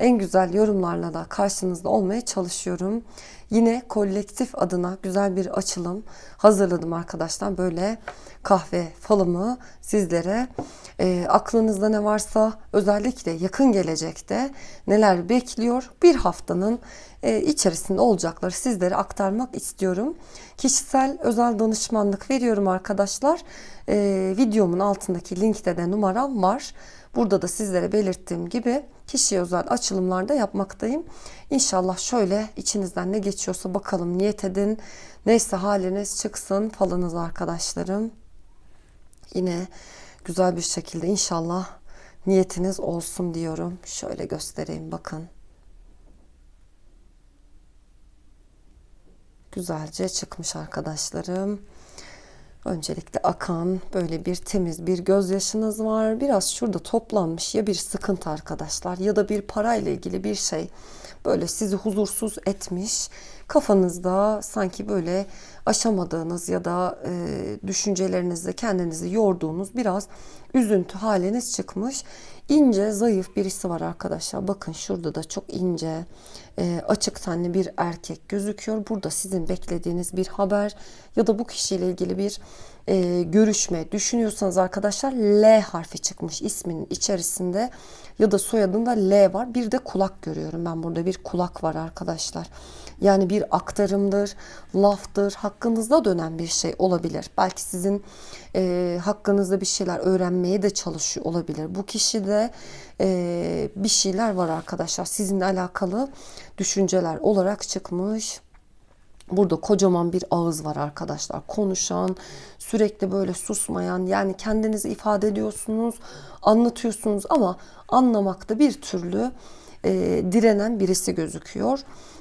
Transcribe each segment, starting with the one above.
en güzel yorumlarla da karşınızda olmaya çalışıyorum. Yine kolektif adına güzel bir açılım hazırladım arkadaşlar. Böyle kahve falımı sizlere e, aklınızda ne varsa özellikle yakın gelecekte neler bekliyor bir haftanın e, içerisinde olacakları sizlere aktarmak istiyorum. Kişisel özel danışmanlık veriyorum arkadaşlar. E, videomun altındaki linkte de numaram var. Burada da sizlere belirttiğim gibi kişiye özel açılımlarda yapmaktayım. İnşallah şöyle içinizden ne geçiyorsa bakalım niyet edin. Neyse haliniz çıksın falınız arkadaşlarım. Yine güzel bir şekilde inşallah niyetiniz olsun diyorum. Şöyle göstereyim bakın. Güzelce çıkmış arkadaşlarım. Öncelikle akan böyle bir temiz bir gözyaşınız var. Biraz şurada toplanmış ya bir sıkıntı arkadaşlar ya da bir parayla ilgili bir şey böyle sizi huzursuz etmiş. Kafanızda sanki böyle aşamadığınız ya da e, düşüncelerinizde kendinizi yorduğunuz biraz üzüntü haliniz çıkmış. İnce, zayıf birisi var arkadaşlar. Bakın şurada da çok ince, e, açık tenli bir erkek gözüküyor. Burada sizin beklediğiniz bir haber ya da bu kişiyle ilgili bir e, görüşme düşünüyorsanız arkadaşlar L harfi çıkmış isminin içerisinde ya da soyadında L var. Bir de kulak görüyorum. Ben burada bir kulak var arkadaşlar. Yani bir aktarımdır, laftır, hakkınızda dönen bir şey olabilir. Belki sizin e, hakkınızda bir şeyler öğrenmeye de çalışıyor olabilir. Bu kişide e, bir şeyler var arkadaşlar. Sizinle alakalı düşünceler olarak çıkmış. Burada kocaman bir ağız var arkadaşlar. Konuşan, sürekli böyle susmayan, yani kendinizi ifade ediyorsunuz, anlatıyorsunuz ama anlamakta bir türlü e, direnen birisi gözüküyor.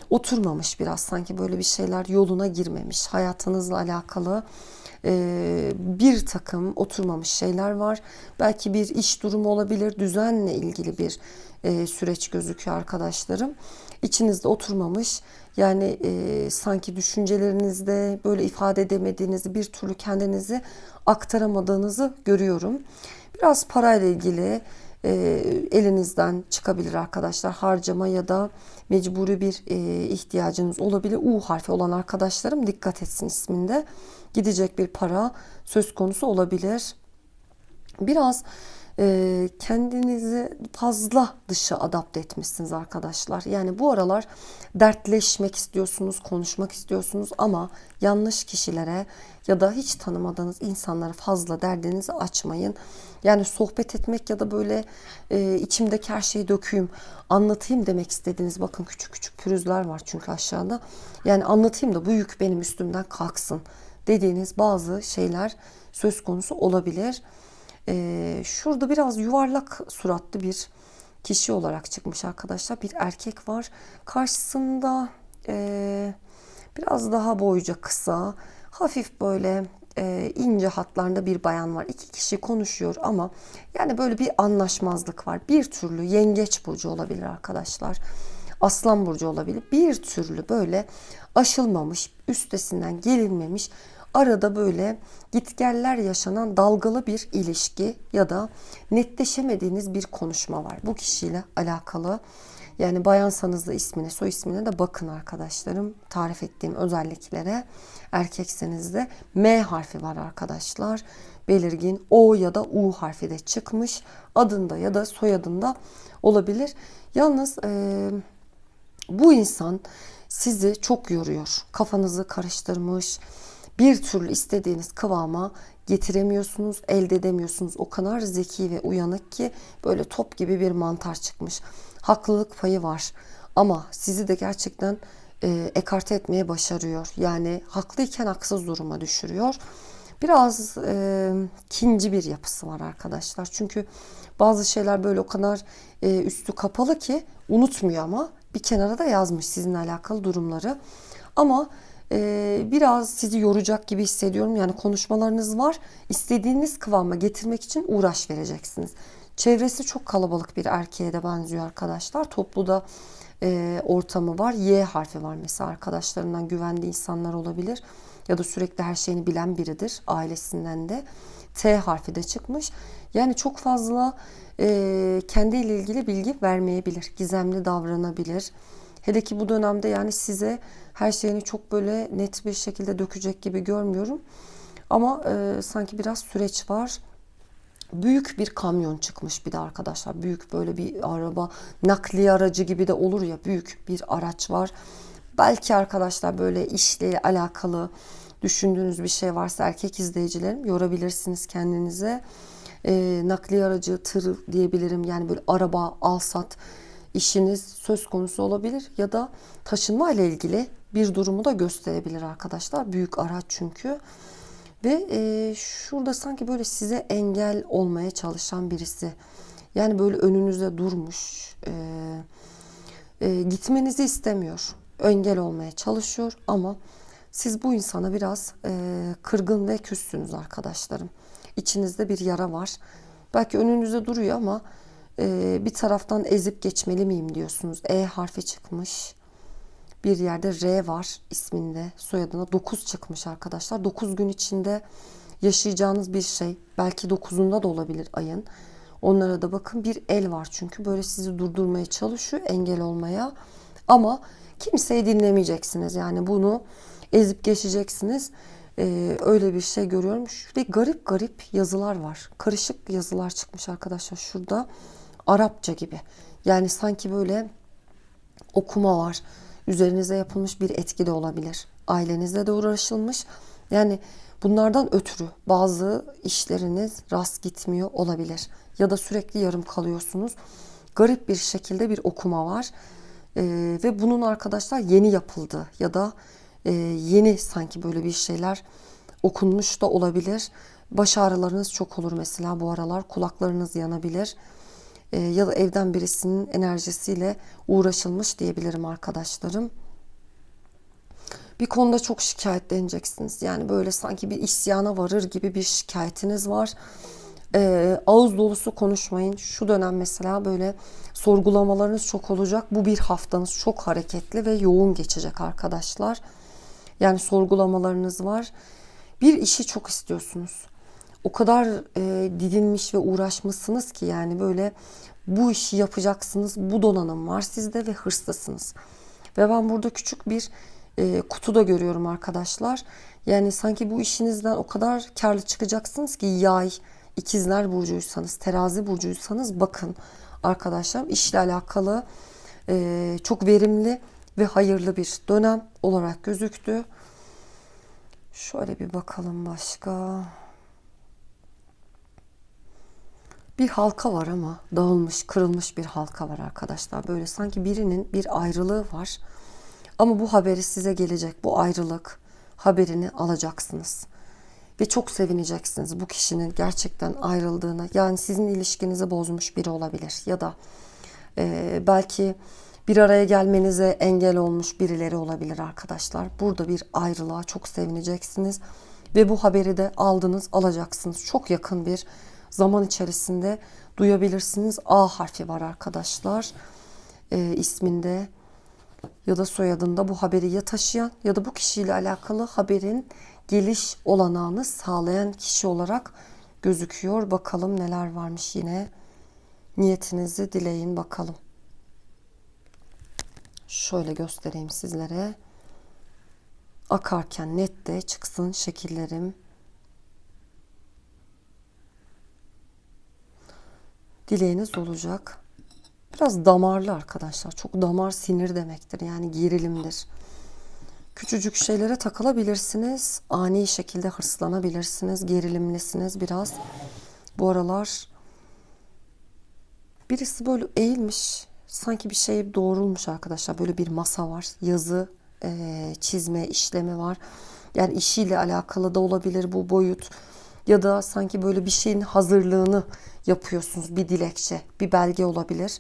Oturmamış biraz sanki böyle bir şeyler yoluna girmemiş. Hayatınızla alakalı e, bir takım oturmamış şeyler var. Belki bir iş durumu olabilir, düzenle ilgili bir e, süreç gözüküyor arkadaşlarım. İçinizde oturmamış yani e, sanki düşüncelerinizde böyle ifade edemediğinizi bir türlü kendinizi aktaramadığınızı görüyorum. Biraz parayla ilgili e, elinizden çıkabilir arkadaşlar. Harcama ya da mecburi bir e, ihtiyacınız olabilir. U harfi olan arkadaşlarım dikkat etsin isminde. Gidecek bir para söz konusu olabilir. Biraz e, kendinizi fazla dışa adapte etmişsiniz arkadaşlar. Yani bu aralar dertleşmek istiyorsunuz, konuşmak istiyorsunuz ama yanlış kişilere ya da hiç tanımadığınız insanlara fazla derdinizi açmayın. Yani sohbet etmek ya da böyle e, içimdeki her şeyi dökeyim, anlatayım demek istediğiniz bakın küçük küçük pürüzler var çünkü aşağıda. Yani anlatayım da bu yük benim üstümden kalksın dediğiniz bazı şeyler söz konusu olabilir. Ee, şurada biraz yuvarlak suratlı bir kişi olarak çıkmış arkadaşlar. Bir erkek var. Karşısında e, biraz daha boyca kısa, hafif böyle e, ince hatlarında bir bayan var. İki kişi konuşuyor ama yani böyle bir anlaşmazlık var. Bir türlü yengeç burcu olabilir arkadaşlar. Aslan burcu olabilir. Bir türlü böyle aşılmamış, üstesinden gelinmemiş arada böyle gitgeller yaşanan dalgalı bir ilişki ya da netleşemediğiniz bir konuşma var. Bu kişiyle alakalı. Yani bayansanız da ismine, soy ismine de bakın arkadaşlarım. Tarif ettiğim özelliklere. Erkekseniz de M harfi var arkadaşlar. Belirgin O ya da U harfi de çıkmış. Adında ya da soyadında olabilir. Yalnız e, bu insan sizi çok yoruyor. Kafanızı karıştırmış bir türlü istediğiniz kıvama getiremiyorsunuz, elde edemiyorsunuz. O kadar zeki ve uyanık ki böyle top gibi bir mantar çıkmış. Haklılık payı var ama sizi de gerçekten e, ekarte etmeye başarıyor. Yani haklıyken haksız duruma düşürüyor. Biraz e, kinci bir yapısı var arkadaşlar. Çünkü bazı şeyler böyle o kadar e, üstü kapalı ki unutmuyor ama bir kenara da yazmış sizinle alakalı durumları. Ama e, biraz sizi yoracak gibi hissediyorum. Yani konuşmalarınız var. İstediğiniz kıvama getirmek için uğraş vereceksiniz. Çevresi çok kalabalık bir erkeğe de benziyor arkadaşlar. Topluda e, ortamı var. Y harfi var mesela arkadaşlarından güvendiği insanlar olabilir. Ya da sürekli her şeyini bilen biridir ailesinden de. T harfi de çıkmış. Yani çok fazla e, kendiyle ilgili bilgi vermeyebilir. Gizemli davranabilir. Hele ki bu dönemde yani size her şeyini çok böyle net bir şekilde dökecek gibi görmüyorum. Ama e, sanki biraz süreç var. Büyük bir kamyon çıkmış bir de arkadaşlar. Büyük böyle bir araba, nakliye aracı gibi de olur ya büyük bir araç var. Belki arkadaşlar böyle işle alakalı düşündüğünüz bir şey varsa erkek izleyicilerim yorabilirsiniz kendinize. E, nakliye aracı, tır diyebilirim. Yani böyle araba, alsat işiniz söz konusu olabilir ya da taşınma ile ilgili bir durumu da gösterebilir arkadaşlar. Büyük araç çünkü. Ve e, şurada sanki böyle size engel olmaya çalışan birisi. Yani böyle önünüzde durmuş. E, e, gitmenizi istemiyor. Engel olmaya çalışıyor ama siz bu insana biraz e, kırgın ve küssünüz arkadaşlarım. İçinizde bir yara var. Belki önünüzde duruyor ama e, bir taraftan ezip geçmeli miyim diyorsunuz. E harfi çıkmış. Bir yerde R var isminde. Soyadına 9 çıkmış arkadaşlar. 9 gün içinde yaşayacağınız bir şey. Belki 9'unda da olabilir ayın. Onlara da bakın bir el var çünkü böyle sizi durdurmaya çalışıyor engel olmaya. Ama kimseyi dinlemeyeceksiniz. Yani bunu ezip geçeceksiniz. Ee, öyle bir şey görüyorum. Ve garip garip yazılar var. Karışık yazılar çıkmış arkadaşlar şurada. Arapça gibi. Yani sanki böyle okuma var. Üzerinize yapılmış bir etki de olabilir. Ailenizle de uğraşılmış. Yani bunlardan ötürü bazı işleriniz rast gitmiyor olabilir. Ya da sürekli yarım kalıyorsunuz. Garip bir şekilde bir okuma var. Ee, ve bunun arkadaşlar yeni yapıldı ya da e, yeni sanki böyle bir şeyler okunmuş da olabilir. Baş ağrılarınız çok olur mesela bu aralar. Kulaklarınız yanabilir. E, ya da evden birisinin enerjisiyle uğraşılmış diyebilirim arkadaşlarım. Bir konuda çok şikayetleneceksiniz. Yani böyle sanki bir isyana varır gibi bir şikayetiniz var. E, ağız dolusu konuşmayın. Şu dönem mesela böyle sorgulamalarınız çok olacak. Bu bir haftanız çok hareketli ve yoğun geçecek arkadaşlar. Yani sorgulamalarınız var. Bir işi çok istiyorsunuz. O kadar e, didinmiş ve uğraşmışsınız ki yani böyle bu işi yapacaksınız. Bu donanım var sizde ve hırslısınız. Ve ben burada küçük bir e, kutu da görüyorum arkadaşlar. Yani sanki bu işinizden o kadar karlı çıkacaksınız ki yay, ikizler burcuysanız, terazi burcuysanız bakın arkadaşlar işle alakalı e, çok verimli ve hayırlı bir dönem olarak gözüktü. Şöyle bir bakalım başka. Bir halka var ama dağılmış, kırılmış bir halka var arkadaşlar. Böyle sanki birinin bir ayrılığı var. Ama bu haberi size gelecek. Bu ayrılık haberini alacaksınız. Ve çok sevineceksiniz bu kişinin gerçekten ayrıldığına. Yani sizin ilişkinizi bozmuş biri olabilir. Ya da e, belki bir araya gelmenize engel olmuş birileri olabilir arkadaşlar. Burada bir ayrılığa çok sevineceksiniz. Ve bu haberi de aldınız, alacaksınız. Çok yakın bir zaman içerisinde duyabilirsiniz. A harfi var arkadaşlar. E, isminde ya da soyadında bu haberi ya taşıyan ya da bu kişiyle alakalı haberin geliş olanağını sağlayan kişi olarak gözüküyor. Bakalım neler varmış yine. Niyetinizi dileyin bakalım. Şöyle göstereyim sizlere. Akarken net de çıksın şekillerim. Dileğiniz olacak. Biraz damarlı arkadaşlar. Çok damar sinir demektir. Yani gerilimdir. Küçücük şeylere takılabilirsiniz. Ani şekilde hırslanabilirsiniz. Gerilimlisiniz biraz. Bu aralar birisi böyle eğilmiş. Sanki bir şey doğrulmuş arkadaşlar. Böyle bir masa var. Yazı, çizme, işlemi var. Yani işiyle alakalı da olabilir bu boyut. Ya da sanki böyle bir şeyin hazırlığını yapıyorsunuz. Bir dilekçe, bir belge olabilir.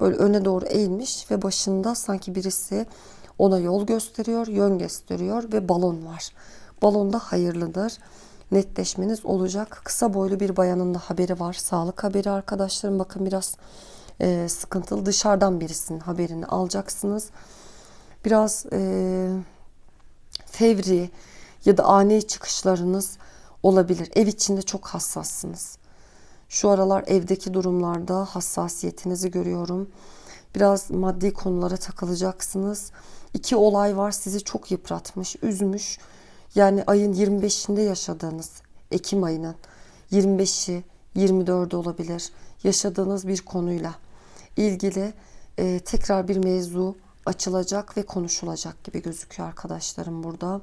Böyle öne doğru eğilmiş ve başında sanki birisi ona yol gösteriyor, yön gösteriyor ve balon var. Balon da hayırlıdır. Netleşmeniz olacak. Kısa boylu bir bayanın da haberi var. Sağlık haberi arkadaşlarım. Bakın biraz e, sıkıntılı. Dışarıdan birisinin haberini alacaksınız. Biraz e, fevri ya da ani çıkışlarınız olabilir. Ev içinde çok hassassınız. Şu aralar evdeki durumlarda hassasiyetinizi görüyorum. Biraz maddi konulara takılacaksınız. İki olay var sizi çok yıpratmış, üzmüş. Yani ayın 25'inde yaşadığınız Ekim ayının 25'i, 24'ü olabilir. Yaşadığınız bir konuyla ilgili e, tekrar bir mevzu açılacak ve konuşulacak gibi gözüküyor arkadaşlarım burada.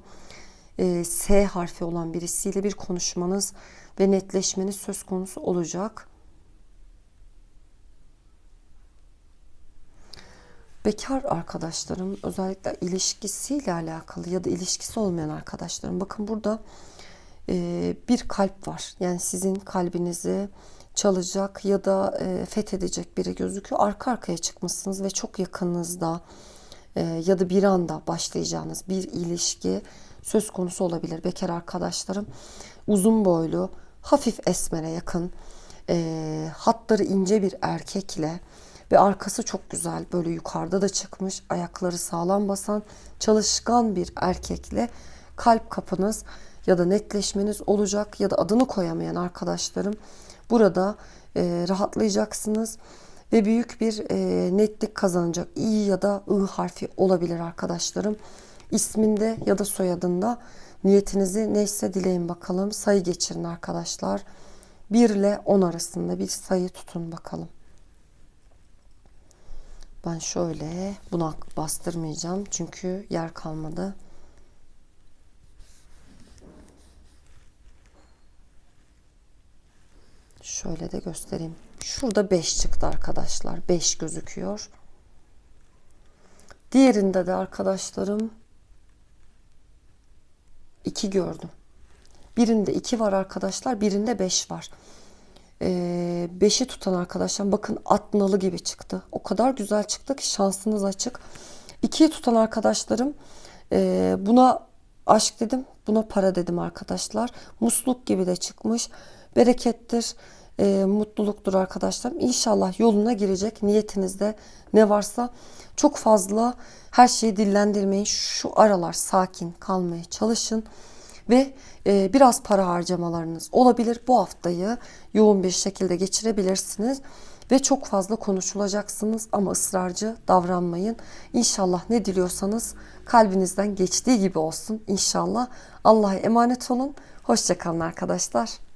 E, S harfi olan birisiyle bir konuşmanız ve netleşmeniz söz konusu olacak. Bekar arkadaşlarım özellikle ilişkisiyle alakalı ya da ilişkisi olmayan arkadaşlarım bakın burada e, bir kalp var. Yani sizin kalbinizi çalacak ya da e, fethedecek biri gözüküyor. Arka arkaya çıkmışsınız ve çok yakınınızda e, ya da bir anda başlayacağınız bir ilişki söz konusu olabilir. Bekar arkadaşlarım uzun boylu, hafif esmere yakın, e, hatları ince bir erkekle ve arkası çok güzel böyle yukarıda da çıkmış ayakları sağlam basan çalışkan bir erkekle kalp kapınız ya da netleşmeniz olacak ya da adını koyamayan arkadaşlarım burada e, rahatlayacaksınız ve büyük bir e, netlik kazanacak. İ ya da I harfi olabilir arkadaşlarım. İsminde ya da soyadında niyetinizi neyse dileyin bakalım. Sayı geçirin arkadaşlar. 1 ile 10 arasında bir sayı tutun bakalım. Ben şöyle buna bastırmayacağım çünkü yer kalmadı. Şöyle de göstereyim. Şurada 5 çıktı arkadaşlar. 5 gözüküyor. Diğerinde de arkadaşlarım 2 gördüm. Birinde 2 var arkadaşlar. Birinde 5 var. 5'i tutan arkadaşlar bakın at nalı gibi çıktı. O kadar güzel çıktı ki şansınız açık. 2'yi tutan arkadaşlarım e, buna aşk dedim buna para dedim arkadaşlar. Musluk gibi de çıkmış. Berekettir, e, mutluluktur arkadaşlar. İnşallah yoluna girecek niyetinizde ne varsa çok fazla her şeyi dillendirmeyin. Şu aralar sakin kalmaya çalışın ve e, biraz para harcamalarınız olabilir. Bu haftayı yoğun bir şekilde geçirebilirsiniz ve çok fazla konuşulacaksınız ama ısrarcı davranmayın. İnşallah ne diliyorsanız kalbinizden geçtiği gibi olsun. İnşallah Allah'a emanet olun. Hoşçakalın arkadaşlar.